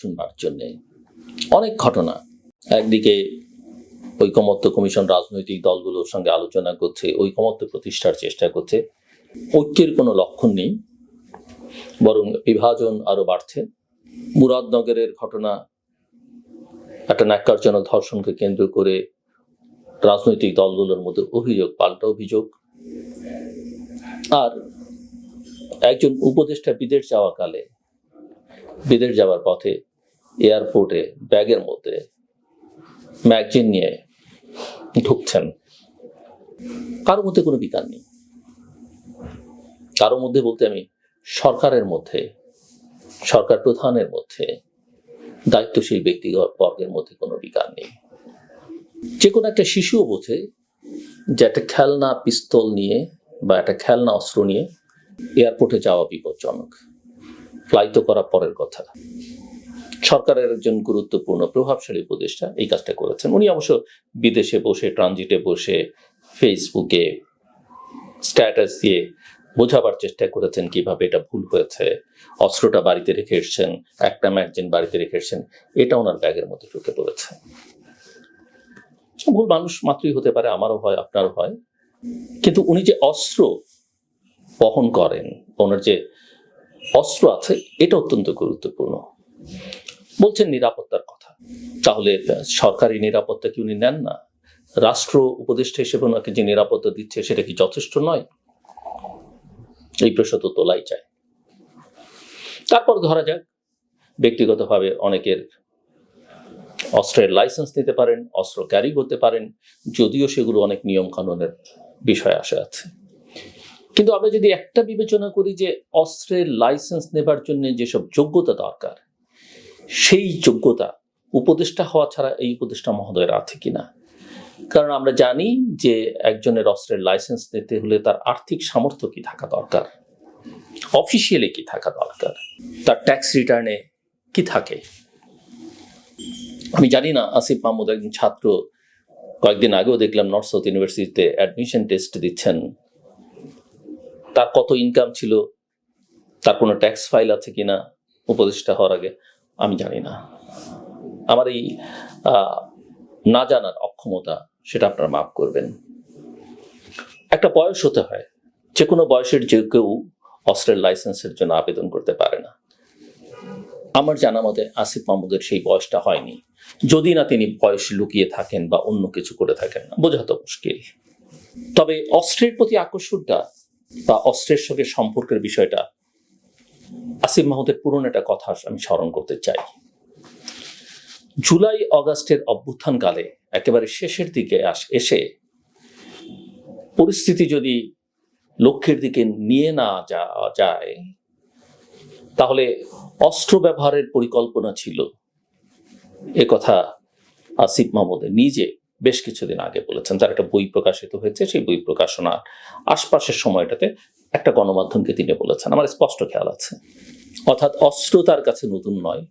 শুনবার জন্যে। অনেক ঘটনা। একদিকে ঐকমত্য কমিশন রাজনৈতিক দলগুলোর সঙ্গে আলোচনা করছে, ঐকমত্য প্রতিষ্ঠার চেষ্টা করছে। ঐক্যের কোনো লক্ষণ নেই। বরং বিভাজন আরও বাড়ছে। মুরাদনগরের ঘটনা, একটা ন্যাক্কারজনক ধর্ষণকে কেন্দ্র করে রাজনৈতিক দলগুলোর মধ্যে অভিযোগ, পাল্টা অভিযোগ। আর একজন উপদেষ্টা বিদেশ যাওয়া কালে বিদেশ যাওয়ার পথে এয়ারপোর্টে, ব্যাগের মধ্যে ম্যাগজিন নিয়ে ঢুকছেন। কারোর মধ্যে কোনো বিকার নেই। কারোর মধ্যে বলতে আমি সরকারের মধ্যে, সরকার প্রধানের মধ্যে, দায়িত্বশীল ব্যক্তিগত বর্গের মধ্যে কোনো বিকার নেই। যে কোনো একটা শিশুও বোঝে যে একটা খেলনা, পিস্তল নিয়ে বা একটা খেলনা, অস্ত্র নিয়ে এয়ারপোর্টে যাওয়া বিপজ্জনক। ফ্লাইট করা পরের কথা। সরকারের একজন গুরুত্বপূর্ণ প্রভাবশালী উপদেষ্টা এই কাজটা করেছেন। উনি অবশ্য বিদেশে বসে, ট্রানজিটে বসে ফেসবুকে স্ট্যাটাস দিয়ে বোঝাবার চেষ্টা করেছেন কীভাবে এটা ভুল হয়েছে। অস্ত্রটা বাড়িতে রেখে এসছেন, একটা ম্যাগজিন বাড়িতে রেখে এসছেন, এটা ওনার ব্যাগের মধ্যে ঢুকে পড়েছে। ভুল মানুষ মাত্রই হতে পারে, আমারও হয়, আপনারও হয়। কিন্তু উনি যে অস্ত্র বহন করেন, ওনার যে অস্ত্র আছে, এটা অত্যন্ত গুরুত্বপূর্ণ। বলছেন নিরাপত্তার কথা। তাহলে সরকারি নিরাপত্তা কি উনি নেন না? রাষ্ট্র উপদেষ্টা হিসেবে ওনাকে যে নিরাপত্তা দিচ্ছে সেটা কি যথেষ্ট নয়? এই প্রশ্ন তো তোলাই যায়। তারপর ধরা যাক, ব্যক্তিগতভাবে অনেকের অস্ত্রের লাইসেন্স নিতে পারেন, অস্ত্র ক্যারি করতে পারেন, যদিও সেগুলো অনেক নিয়ম কানুনের বিষয় আসে আছে। কিন্তু আমরা যদি একটা বিবেচনা করি যে অস্ত্রের লাইসেন্স নেবার জন্য যেসব যোগ্যতা দরকার সেই যোগ্যতা উপদেষ্টা হওয়া ছাড়া এই উপদেষ্টা মহোদয়ের আছে কিনা? কারণ আমরা জানি যে একজনের অস্ত্রের লাইসেন্স নিতে হলে তার আর্থিক সামর্থ্য কি থাকা দরকার? অফিসিয়ালি কি থাকা দরকার? তার ট্যাক্স রিটার্নে কি থাকে? আমি জানি না, আসিফ মাহমুদ একজন ছাত্র, কয়েকদিন আগেও দেখলাম নর্থ সাউথ ইউনিভার্সিটিতে অ্যাডমিশন টেস্ট দিচ্ছেন। তার কত ইনকাম ছিল? তার কোনো ট্যাক্স ফাইল আছে কিনা? উপদেষ্টা হওয়ার আগে। আমি জানি না। আমার এই না জানার অক্ষমতা সেটা আপনারা মাফ করবেন। একটা বয়স হতে হয় যে কোনো বয়সের যে কেউ অস্ত্রের লাইসেন্সের জন্য আবেদন করতে পারে না। আমার জানা মতে আসিফ মাহমুদের সেই বয়সটা হয়নি। যদি না তিনি বয়স লুকিয়ে থাকেন বা অন্য কিছু করে থাকেন না বোঝা তো মুশকিল। তবে অস্ত্রের প্রতি আকর্ষণটা বা অস্ত্রের সঙ্গে সম্পর্কের বিষয়টা আসিফ মাহমুদের পুরনো একটা কথা আমি স্মরণ করতে চাই। জুলাই অগাস্টের অভ্যুত্থানকালে একেবারে শেষের দিকে আস, এসে পরিস্থিতি যদি লক্ষ্যের দিকে নিয়ে না যাওয়া যায়, তাহলে অস্ত্র ব্যবহারের পরিকল্পনা ছিল। এ কথা আসিফ মাহমুদ নিজে বেশ কিছুদিন আগে বলেছেন। তার একটা বই প্রকাশিত হয়েছে, সেই বই প্রকাশনার আশপাশের সময়টাতে একটা গণমাধ্যমকে তিনি বলেছেন। আমার স্পষ্ট খেয়াল আছে। অর্থাৎ অস্ত্র তার কাছে নতুন নয়।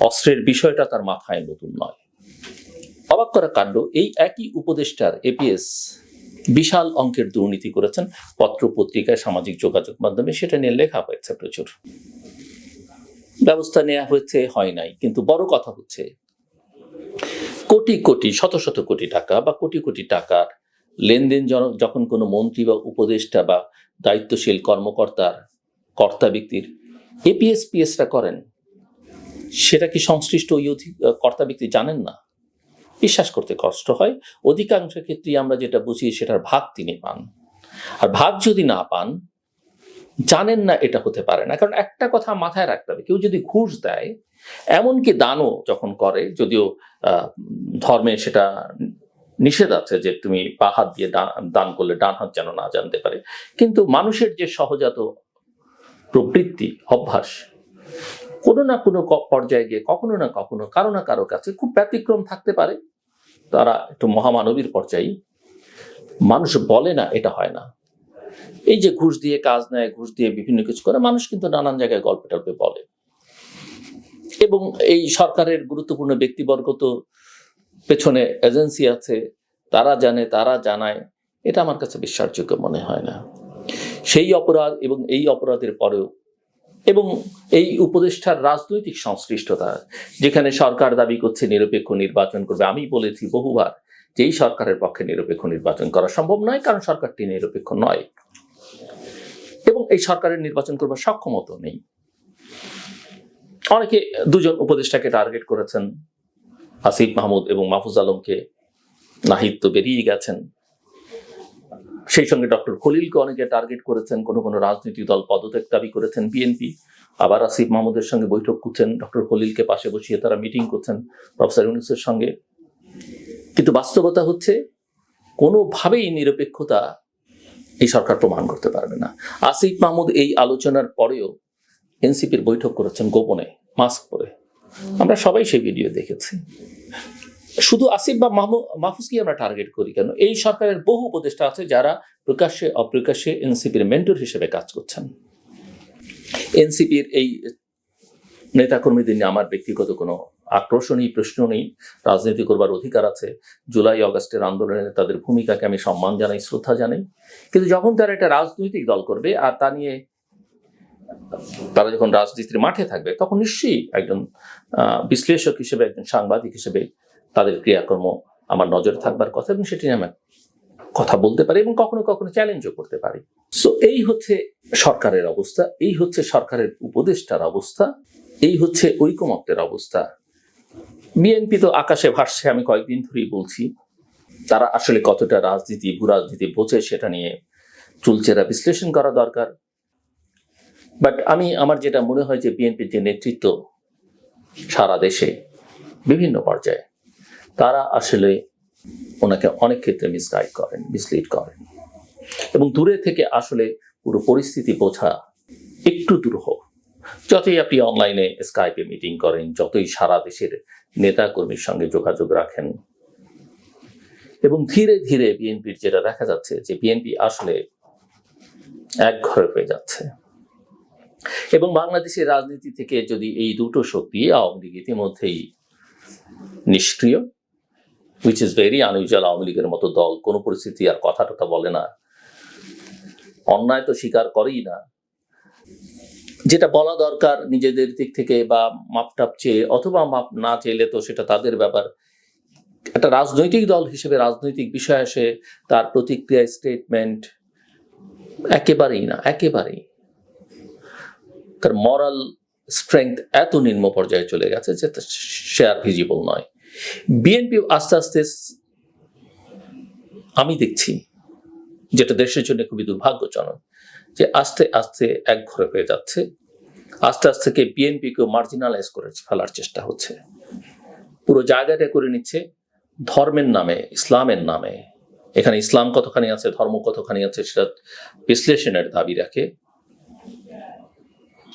অস্ত্রের বিষয়টা তার মাথায় নতুন নয়। অবাক করা কাণ্ড, এই একই উপদেষ্টার এপিএস বিশাল অঙ্কের দুর্নীতি করেছেন। পত্র পত্রিকায় সামাজিক যোগাযোগ মাধ্যমে সেটা নিয়ে লেখা হয়েছে প্রচুর। ব্যবস্থা নেওয়া হয়েছে, হয় নাই। কিন্তু বড় কথা হচ্ছে, কোটি কোটি, শত শত কোটি টাকা বা কোটি কোটি টাকার লেনদেন যখন কোনো মন্ত্রী বা উপদেষ্টা বা দায়িত্বশীল কর্মকর্তার কর্তা ব্যক্তির এপিএস পিএসরা করেন, সেটা কি সংশ্লিষ্ট ওই কর্তা ব্যক্তি জানেন না? বিশ্বাস করতে কষ্ট হয়। অধিকাংশ ক্ষেত্রেই আমরা যেটা বুঝি সেটার ভাগ তিনি পান। আর ভাগ যদি না পান, জানেন না এটা হতে পারে না। কারণ একটা কথা মাথায় রাখতে হবে, কেউ যদি ঘুষ দেয়, এমনকি দানও যখন করে, যদিও ধর্মে সেটা নিষেধ আছে যে তুমি পা হাত দিয়ে দান করলে ডান হাত যেন না জানতে পারে। কিন্তু মানুষের যে সহজাত প্রবৃত্তি, অভ্যাস, কোনো না কোনো পর্যায়ে গিয়ে কখনো না কখনো কারও না কারও কাছে খুব ব্যতিক্রম থাকতে পারে। তারা একটু মহামানবীর পর্যায়ে মানুষ বলে না, এটা হয় না। এই যে ঘুষ দিয়ে কাজ নেয়, ঘুষ দিয়ে বিভিন্ন কিছু করে, মানুষ কিন্তু নানান জায়গায় গল্প টল্পে বলে। এবং এই সরকারের গুরুত্বপূর্ণ ব্যক্তিবর্গ তো পেছনে এজেন্সি আছে, তারা জানে, তারা জানায়, এটা আমার কাছে বিশ্বাসযোগ্য মনে হয় না। সেই অপরাধ এবং এই অপরাধের পরেও এবং এই উপদেষ্টার রাজনৈতিক সংশ্লিষ্টতা, যেখানে সরকার দাবি করছে নিরপেক্ষ নির্বাচন করবে, আমি বলেছি বহুবার যে এই সরকারের পক্ষে নিরপেক্ষ নির্বাচন করা সম্ভব নয়, কারণ সরকারটি নিরপেক্ষ নয়। এবং এই সরকারের নির্বাচন করবার সক্ষমতা নেই। অনেকে দুজন উপদেষ্টাকে টার্গেট করেছেন আসিফ মাহমুদ এবং মাহফুজ আলমকে নাহিদ তো বেরিয়ে গেছেন। সেই সঙ্গে ডক্টর খলিলকে অনেকে টার্গেট করেছেন, কোনো কোনো রাজনৈতিক দল পদত্যাগ দাবি করেছেন, বিএনপি। আবার আসিফ মাহমুদের সঙ্গে বৈঠক করছেন, ডক্টর খলিলকে পাশে বসিয়ে তারা মিটিং করছেন প্রফেসর ইউনুসের সঙ্গে। কিন্তু বাস্তবতা হচ্ছে, কোনোভাবেই নিরপেক্ষতা এই সরকার প্রমাণ করতে পারবে না। আসিফ মাহমুদ এই আলোচনার পরেও এনসিপির বৈঠক করেছেন গোপনে, মাস্ক পরে। আমরা সবাই সেই ভিডিও দেখেছি। শুধু আসিফ বা মাহফুজকে আমরা টার্গেট করি কেন? এই সরকারের বহু উপদেষ্টা আছে যারা প্রকাশ্যে, অপ্রকাশ্যে এনসিপির মেন্টর হিসেবে কাজ করছেন। এনসিপির এই নেতাকর্মীদের নিয়ে আমার ব্যক্তিগত কোনো আক্রোশ নেই প্রশ্ন নেই। রাজনীতি করবার অধিকার আছে। জুলাই, অগস্টের আন্দোলনে তাদের ভূমিকাকে আমি সম্মান জানাই, শ্রদ্ধা জানাই। কিন্তু যখন তারা একটা রাজনৈতিক দল করবে আর তা নিয়ে তারা যখন রাজনীতির মাঠে থাকবে, তখন নিশ্চয়ই একজন বিশ্লেষক হিসেবে, একজন সাংবাদিক হিসেবে তাদের ক্রিয়াকর্ম আমার নজরে থাকবার কথা এবং সেটি নিয়ে কথা বলতে পারি এবং কখনো কখনো চ্যালেঞ্জও করতে পারি। সো এই হচ্ছে সরকারের অবস্থা, এই হচ্ছে সরকারের উপদেষ্টার অবস্থা, এই হচ্ছে ঐকমত্যের অবস্থা। বিএনপি তো আকাশে ভাসছে, আমি কয়েকদিন ধরেই বলছি, তারা আসলে কতটা রাজনীতি ভূ রাজনীতি বোঝে সেটা নিয়ে চুলচেরা বিশ্লেষণ করা দরকার। বাট আমি আমার যেটা মনে হয় যে বিএনপির যে নেতৃত্ব সারা দেশে, বিভিন্ন পর্যায়ে, তারা আসলে ওনাকে অনেক ক্ষেত্রে মিসগাইড করেন মিসলিড করেন। এবং দূরে থেকে আসলে পুরো পরিস্থিতি বোঝা একটু দূর হোক যতই আপনি অনলাইনে স্কাইপে মিটিং করেন, যতই সারা দেশের নেতা কর্মীর সঙ্গে যোগাযোগ রাখেন, এবং ধীরে ধীরে বিএনপির যেটা দেখা যাচ্ছে যে বিএনপি আসলে এক ঘরে হয়ে যাচ্ছে। এবং বাংলাদেশের রাজনীতি থেকে যদি এই দুটো শক্তি আওয়ামী লীগ ইতিমধ্যেই নিষ্ক্রিয় which is very unusual Awami লীগের মতো দল, কোনো পরিস্থিতি আর কথা টথা বলে না। অন্যায় তো স্বীকার করেই না। যেটা বলা দরকার নিজেদের দিক থেকে বা মাপটাপ চেয়ে, অথবা মাপ না চেলে তো সেটা তাদের ব্যাপার। একটা রাজনৈতিক দল হিসেবে রাজনৈতিক বিষয় আসে, তার প্রতিক্রিয়া স্টেটমেন্ট একেবারেই না, একেবারেই। তার মরাল স্ট্রেংথ এত নিম্ন পর্যায়ে চলে গেছে যে সে আর ভিজিবল নয়। বিএনপি আস্তে আস্তে আমি দেখছি যেটা দেশের জন্য খুবই দুর্ভাগ্যজনক যে আস্তে আস্তে এক ঘরে হয়ে যাচ্ছে, আস্তে আস্তে কে বিএনপিকেও মার্জিনালাইজ করে ফেলার চেষ্টা হচ্ছে। পুরো জায়গাটা করে নিচ্ছে ধর্মের নামে, ইসলামের নামে। এখানে ইসলাম কতখানি আছে, ধর্ম কতখানি আছে সেটা বিশ্লেষণের দাবি রাখে।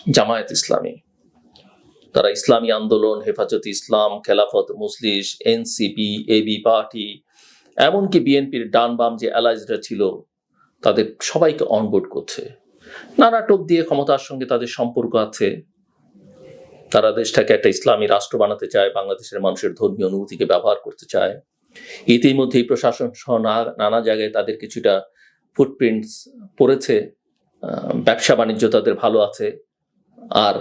জামায়াত ইসলামী। তারা ইসলামী আন্দোলন, হেফাজত ইসলাম, খেলাফত মুসলিস এনসিপি এবি পার্টি, এমনকি বিএনপির ডান বাম যে অ্যালাইজরা ছিল, তাদের সবাইকে অনবোর্ড করছে। নানা টোপ দিয়ে ক্ষমতার সঙ্গে তাদের সম্পর্ক আছে। তারা দেশটাকে একটা ইসলামী রাষ্ট্র বানাতে চায়, বাংলাদেশের মানুষের ধর্মীয় অনুভূতিকে ব্যবহার করতে চায়। ইতিমধ্যেই প্রশাসন সহ নানা জায়গায় তাদের কিছুটা ফুটপ্রিন্টস পড়েছে। ব্যবসা বাণিজ্য তাদের ভালো আছে। আর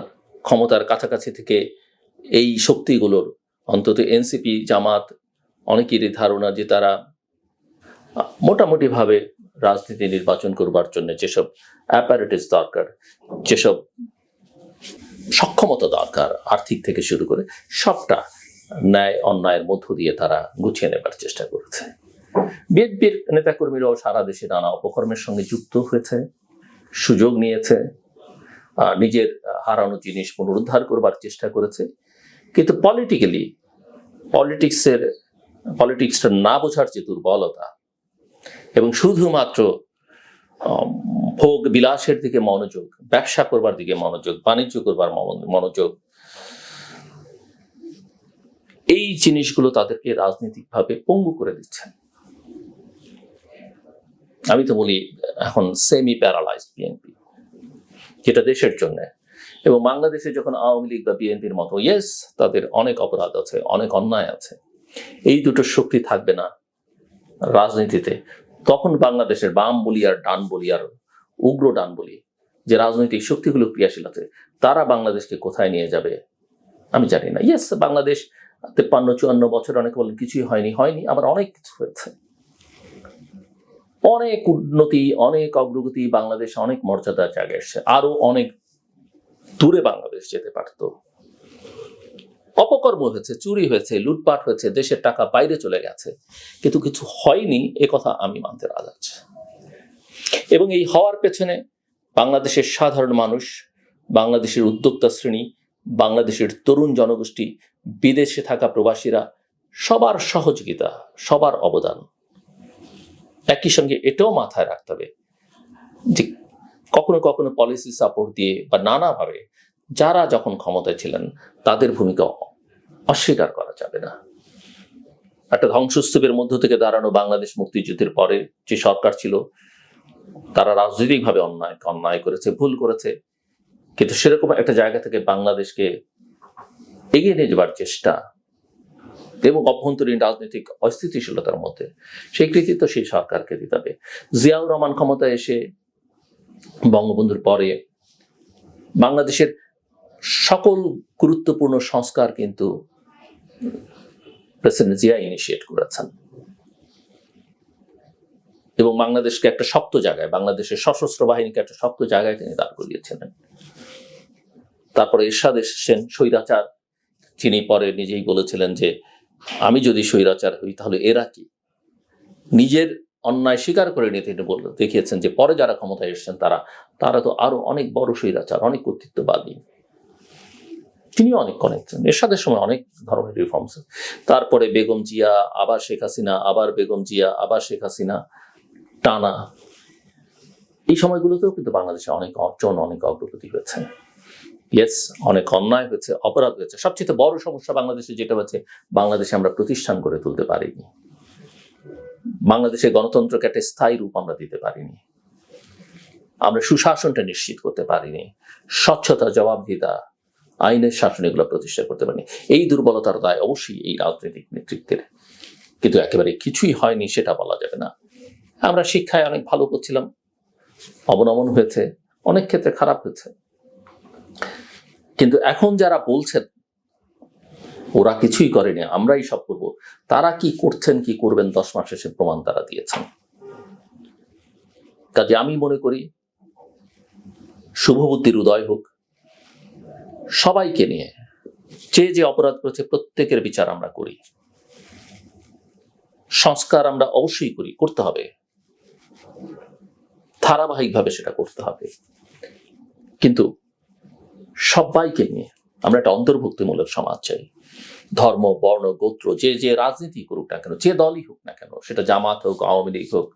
ক্ষমতার কাছাকাছি থেকে এই শক্তিগুলোর, অন্তত এনসিপি, জামাত অনেকেরই ধারণা যে তারা মোটামুটিভাবে রাজনীতি নির্বাচন করবার জন্য যেসব অ্যাপারেটিস দরকার, যেসব সক্ষমতা দরকার আর্থিক থেকে শুরু করে সবটা ন্যায় অন্যায়ের মধ্য দিয়ে তারা গুছিয়ে নেবার চেষ্টা করেছে। বিএনপির নেতাকর্মীরাও সারা দেশে নানা অপকর্মের সঙ্গে যুক্ত হয়েছে, সুযোগ নিয়েছে নিজের হারানো জিনিস পুনরুদ্ধার করবার চেষ্টা করেছে। কিন্তু পলিটিক্যালি পলিটিক্সের পলিটিক্সটা না বোঝার যে দুর্বলতা এবং শুধুমাত্র ভোগ বিলাসের দিকে মনোযোগ, ব্যবসা করবার দিকে মনোযোগ, বাণিজ্য করবার মন- মনোযোগ, এই জিনিসগুলো তাদেরকে রাজনৈতিকভাবে পঙ্গু করে দিচ্ছে আমি তো বলি এখন সেমি প্যারালাইজড বিএনপি যেটা দেশের জন্য। এবং বাংলাদেশে যখন আওয়ামী লীগ বা বিএনপির মতো ইয়েস তাদের অনেক অপরাধ আছে, অনেক অন্যায় আছে। এই দুটো শক্তি থাকবে না রাজনীতিতে। তখন বাংলাদেশের বাম বলি আর ডান বলি আর উগ্র ডান বলি, যে রাজনৈতিক শক্তিগুলো ক্রিয়াশীল আছে, তারা বাংলাদেশকে কোথায় নিয়ে যাবে? আমি জানি না। ইয়েস বাংলাদেশ তেপ্পান্ন, চুয়ান্ন বছর অনেকে বলেন কিছুই হয়নি হয়নি, আবার অনেক কিছু হয়েছে। অনেক উন্নতি, অনেক অগ্রগতি বাংলাদেশ অনেক মর্যাদার জায়গায় এসছে। আরও অনেক দূরে বাংলাদেশ যেতে পারত। অপকর্ম হয়েছে, চুরি হয়েছে, লুটপাট হয়েছে, দেশের টাকা বাইরে চলে গেছে। কিন্তু কিছু হয়নি, এ কথা আমি মানতে রাজ এবং এই হওয়ার পেছনে বাংলাদেশের সাধারণ মানুষ, বাংলাদেশের উদ্যোক্তা শ্রেণি, বাংলাদেশের তরুণ জনগোষ্ঠী, বিদেশে থাকা প্রবাসীরা সবার সহযোগিতা, সবার অবদান একই সঙ্গে এটাও মাথায় রাখতে হবে যে কখনো কখনো পলিসি সাপোর্ট দিয়ে বা নানাভাবে যারা যখন ক্ষমতায় ছিলেন, তাদের ভূমিকা অস্বীকার করা যাবে না। একটা ধ্বংসস্তূপের মধ্য থেকে দাঁড়ানো বাংলাদেশ মুক্তিযুদ্ধের পরে যে সরকার ছিল, তারা রাজনৈতিকভাবে অন্যায় অন্যায় করেছে, ভুল করেছে। কিন্তু সেরকম একটা জায়গা থেকে বাংলাদেশকে এগিয়ে নিয়ে যাবার চেষ্টা এবং অভ্যন্তরীণ রাজনৈতিক অস্থিতিশীলতার মধ্যে। সেই কৃতিত্ব সেই সরকারকে দিতে হবে। জিয়াউর রহমান ক্ষমতায় এসে বঙ্গবন্ধুর পরে বাংলাদেশের সকল গুরুত্বপূর্ণ সংস্কার কিন্তু প্রেসিডেন্ট জিয়া ইনিশিয়েট করেছেন। এবং বাংলাদেশকে একটা শক্ত জায়গায়, বাংলাদেশের সশস্ত্র বাহিনীকে একটা শক্ত জায়গায় তিনি দাঁড় করিয়েছিলেন। তারপরে এরশাদ এসেছেন, স্বৈরাচার। তিনি পরে নিজেই বলেছিলেন যে আমি যদি স্বৈরাচার হই, তাহলে এরা কি? নিজের অন্যায় স্বীকার করে নিয়ে তিনি বললেন দেখিয়েছেন যে, পরে যারা ক্ষমতায় এসেছেন তারা তারা তো আরও অনেক বড় স্বৈরাচার, অনেক কর্তৃত্ববাদী। তিনিও অনেক করেছেন। এরশাদের সময় অনেক ধরনের রিফর্মস তারপরে বেগম জিয়া, আবার শেখ হাসিনা, আবার বেগম জিয়া, আবার শেখ হাসিনা, টানা। এই সময়গুলোতেও কিন্তু বাংলাদেশে অনেক অর্জন, অনেক অগ্রগতি হয়েছে। ইয়েস অনেক অন্যায় হয়েছে, অপরাধ হয়েছে। সবচেয়ে বড় সমস্যা বাংলাদেশে যেটা হচ্ছে, বাংলাদেশে আমরা প্রতিষ্ঠান গড়ে তুলতে পারিনি। বাংলাদেশে গণতন্ত্রকে একটা স্থায়ী রূপ আমরা দিতে পারিনি। আমরা সুশাসনটা নিশ্চিত করতে পারিনি। স্বচ্ছতা, জবাবদিহিতা, আইনের শাসন এগুলো প্রতিষ্ঠা করতে পারিনি। এই দুর্বলতার দায় অবশ্যই এই রাজনৈতিক নেতৃত্বের। কিন্তু একেবারে কিছুই হয়নি, সেটা বলা যাবে না। আমরা শিক্ষায় অনেক ভালো করছিলাম, অবনমন হয়েছে, অনেক ক্ষেত্রে খারাপ হয়েছে। কিন্তু এখন যারা বলছেন, ওরা কিছুই করেনি, আমরাই সব করব, তারা কি করছেন, কি করবেন, দশ মাস শেষে প্রমাণ তারা দিয়েছেন। কাজে আমি মনে করি, শুভবুদ্ধির উদয় হোক, সবাইকে নিয়ে যে যে অপরাধ করেছে, প্রত্যেকের বিচার আমরা করি। সংস্কার আমরা অবশ্যই করি, করতে হবে। ধারাবাহিকভাবে সেটা করতে হবে। কিন্তু সবাইকে নিয়ে আমরা একটা অন্তর্ভুক্তিমূলক সমাজ চাই। ধর্ম, বর্ণ, গোত্র, যে যে রাজনীতি করুক না কেন, যে দলই হোক না কেন, সেটা জামাত হোক, আওয়ামী লীগ হোক,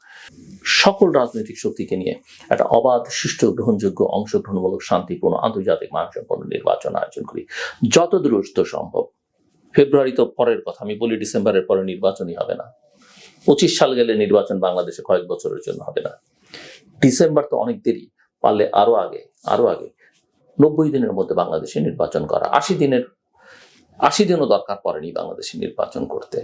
সকল রাজনৈতিক শক্তিকে নিয়ে একটা অবাধ, সুষ্ঠু, গ্রহণযোগ্য, অংশগ্রহণমূলক, শান্তিপূর্ণ, আন্তর্জাতিক মানসম্পন্ন নির্বাচন আয়োজন করি। যত দ্রুত সম্ভব। ফেব্রুয়ারি তো পরের কথা, আমি বলি ডিসেম্বরের পরে নির্বাচনই হবে না। পঁচিশ সাল গেলে নির্বাচন বাংলাদেশে কয়েক বছরের জন্য হবে না। ডিসেম্বর তো অনেক দেরি, পারলে আরও আগে আরও আগে নব্বই দিনের মধ্যে বাংলাদেশে নির্বাচন করা। আশি দিনের, আশি দিনও দরকার পড়েনি বাংলাদেশে নির্বাচন করতে।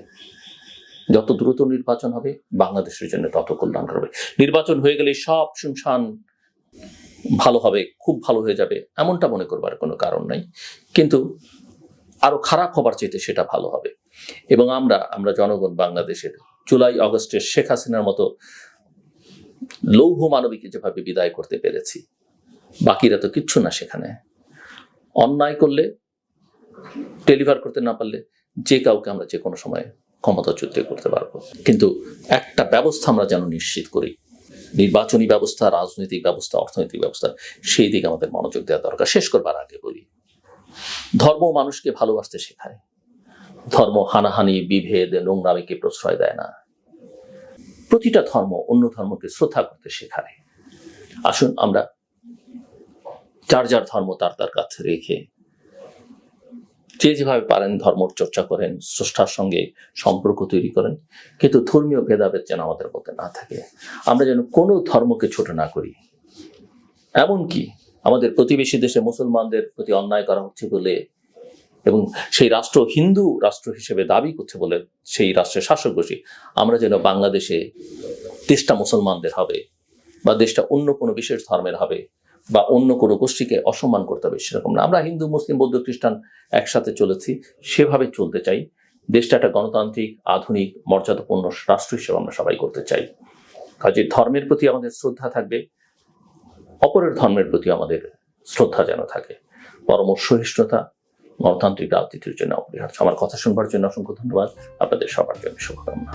যত দ্রুত নির্বাচন হবে, বাংলাদেশের জন্য তত কল্যাণ হবে নির্বাচন হয়ে গেলে সব শুনশান ভালো হবে, খুব ভালো হয়ে যাবে, এমনটা মনে করবার কোনো কারণ নাই। কিন্তু আরও খারাপ হবার চাইতে সেটা ভালো হবে। এবং আমরা আমরা জনগণ বাংলাদেশের জুলাই, অগস্টের শেখ হাসিনার মতো লৌহ মানবীকে যেভাবে বিদায় করতে পেরেছি বাকিরা তো কিচ্ছু না সেখানে। অন্যায় করলে ডেলিভার করতে না পারলে যে কাউকে আমরা যে কোনো সময় ক্ষমতাচ্যুত করতে পারব। কিন্তু একটা ব্যবস্থা আমরা যেন নিশ্চিত করি, নির্বাচনী ব্যবস্থা, রাজনৈতিক ব্যবস্থা, অর্থনৈতিক ব্যবস্থা, সেই দিকে আমাদের মনোযোগ দেওয়া দরকার। শেষ করবার আগে বলি, ধর্ম মানুষকে ভালোবাসতে শেখায়। ধর্ম হানাহানি, বিভেদ, নোংরামিকে প্রশ্রয় দেয় না। প্রতিটা ধর্ম অন্য ধর্মকে শ্রদ্ধা করতে শেখায়। আসুন আমরা যার যার ধর্ম তার তার কাছে রেখে যে যেভাবে পারেন ধর্ম চর্চা করেন, স্রষ্টার সঙ্গে সম্পর্ক তৈরি করেন। কিন্তু ধর্মীয় ভেদাভেদ যেন আমাদের মধ্যে না থাকে। আমরা যেন কোনো ধর্মকে ছোট না করি। এমনকি আমাদের প্রতিবেশী দেশে মুসলমানদের প্রতি অন্যায় করা হচ্ছে বলে এবং সেই রাষ্ট্র হিন্দু রাষ্ট্র হিসেবে দাবি করছে বলে সেই রাষ্ট্রের শাসক গোষ্ঠী, আমরা যেন বাংলাদেশে দেশটা মুসলমানদের হবে বা দেশটা অন্য কোনো বিশেষ ধর্মের হবে বা অন্য কোনো গোষ্ঠীকে অসম্মান করতে হবে, সেরকম না। আমরা হিন্দু, মুসলিম, বৌদ্ধ, খ্রিস্টান একসাথে চলেছি, সেভাবে চলতে চাই। দেশটা একটা গণতান্ত্রিক, আধুনিক, মর্যাদাপূর্ণ রাষ্ট্র হিসেবে আমরা সবাই করতে চাই। কাজে ধর্মের প্রতি আমাদের শ্রদ্ধা থাকবে, অপরের ধর্মের প্রতি আমাদের শ্রদ্ধা যেন থাকে। পরম সহিষ্ণুতা, গণতান্ত্রিক রাজনীতির জন্য অপরিহার্য। আমার কথা শুনবার জন্য অসংখ্য ধন্যবাদ। আপনাদের সবার জন্য শুভকামনা।